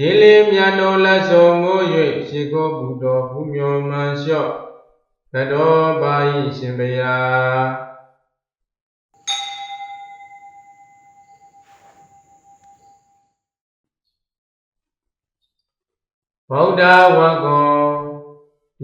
ရေလေမြတ်တော်လက်ဆောင်ငိုး၍ရှိခိုးပူတော်ဘုမျောမှန်လျှော့သတော်ပါ၏ရှင်ဘုရားဗုဒ္ဓဝါကော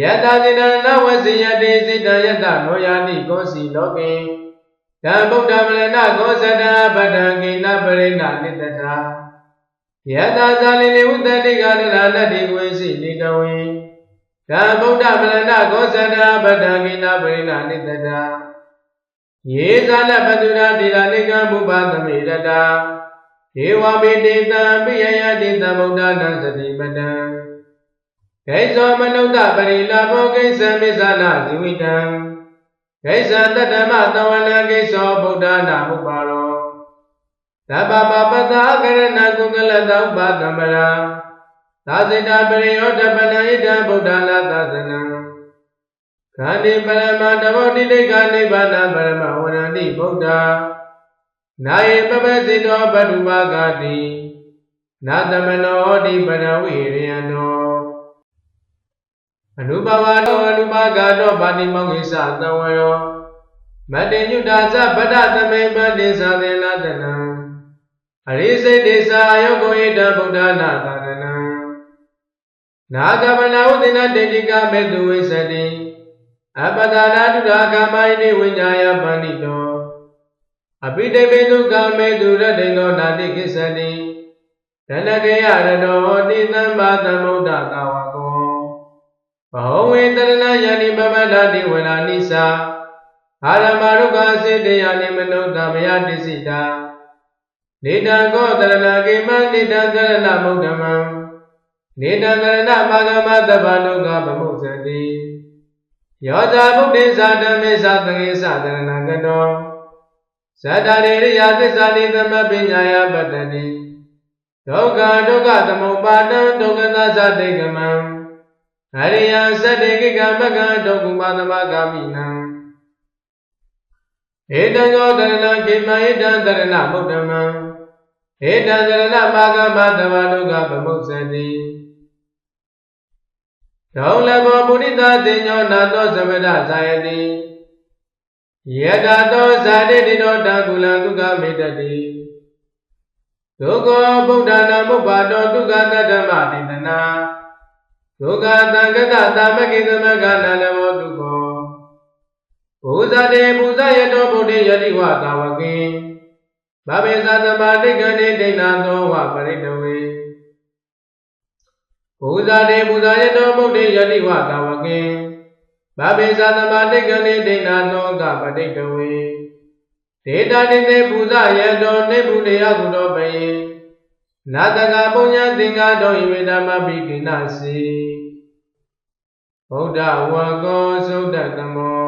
ယတသေနနဝစီယတိစိတယတနောယာတိကောစီလောကေတံဗုဒ္ဓမလနကောသတပတ္တံကိနပရိဏနိတတာ ယတဇာလိလေဥတ္တိကနရဏတိဝေစီနိတဝေတံဗုဒ္ဓမလနကောသတပတ္တံကိနပရိဏနိတတာယေဇာလပတုရာတိရာနိကံဘုပ္ပသမိရတာဒေဝမေတေတံပိယယတိတံဗုဒ္ဓနာသတိပတံဂိဇောမနုဿပရိလာဘောဂိသံမိသနာဇိဝိတံဂိဇံတတ္တမသဝနဂိဇောဗုဒ္ဓနာဥပါရော သဗ္ဗပပတ္တာကရဏကုကလတဥပသမ္ပရာသာစိတာပရိယောတပနဣဒံဗုဒ္ဓနာသသနံခန္တိပရမတဘောတိတိကနိဗ္ဗာန်ပရမဝရဏိဗုဒ္ဓနာယေပပစိတောပတုပါကတိနာသမနောဟောတိပရဝိရိယနောအနုဘဝတောအနုပါကတောပါတိမောကိစ္စသံဝရောမတ္တေညုတာသဗဒသမိပတိသသေနတနံ အရိစိတ်တေသာယောဂိဣတဗုဒ္ဓနာသာရဏံနာဂမနာဥဒိနတေတိကမေတုဝိသတိအပဒါနာတုရာကမိုင်းနေဝိညာယပဏိတောအပိတေပေတုကမေတုရတေနောနာတိကိသတိဒနကေယရတောတိသမ္မာသမ္ဗုဒ္ဓကာဝကောဘဝေတရဏယန္တိပပဒတိဝရဏိသာအာရမရုက္ခစေတယနိမနုဿမယတိစိတာ နေတံကောတရဏကိမနေတံတရဏမုဒ္ဓမံနေတံတရဏမာဂမတပ္ပနုကဗမုဇ္ဇတိယောဇာဗုဒ္ဓေသာဓမ္မေသာသကေသတရဏကတောဇတ္တရေရိယသစ္စာနိသမပညာယပတ္တိဒုက္ခဒုက္ခသမုပ္ပါဒံဒုက္ခသသတိကမံအရိယသတ္တေကိကမကဒုက္ခမသမဂာမိနံ ဧတံသောတရဏခေမဧတံတရဏမုဒ္ဓမံဧတံတရဏမာဂမသဝဒုက္ခဗမုစ္ဆတိဒုလဘောမုဒိတာတင်ညောနာသောသမဒဇာယတိယတသောဇာတိတိတောတကုလံဒုက္ခမေတ္တိဒုက္ခဗုဒ္ဓနာမုပ္ပါတောဒုက္ခတတ္တမတိတနာဒုက္ခတံကတသမကိသမကနာလဘောတုကော ဘုဇတေဘုဇယတောဗုဒ္ဓယတိဝတာဝကေဗဗေသသမတိကတိဒိဏသောဝပရိတဝေဘုဇတေဘုဇယတောဗုဒ္ဓယတိဝတာဝကေဗဗေသသမတိကတိဒိဏသောကပရိတဝေဒေတာတိတေဘုဇယတောနေဘုရေယကုတောပယေနာတကပုညသင်္ကာတောဣမေဓမ္မပိကိနစီဗုဒ္ဓဝါကောသုဒ္ဓတမော